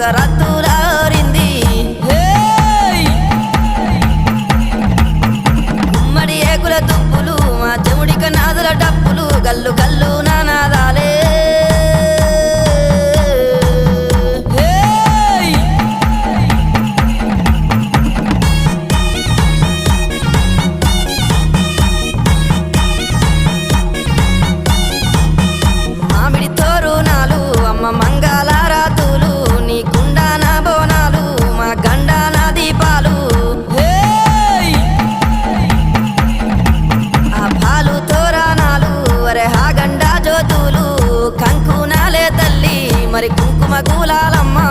కొత్తగా రత్తులారింది ఉమ్మడి ఏకుల దుప్పులు మా చెముడిక నాదుల డప్పులు గల్లు గల్లు ఒరే హాగండా జ్యోతులు కంకునాలే తల్లి మరి కుంకుమ కూలాలమ్మా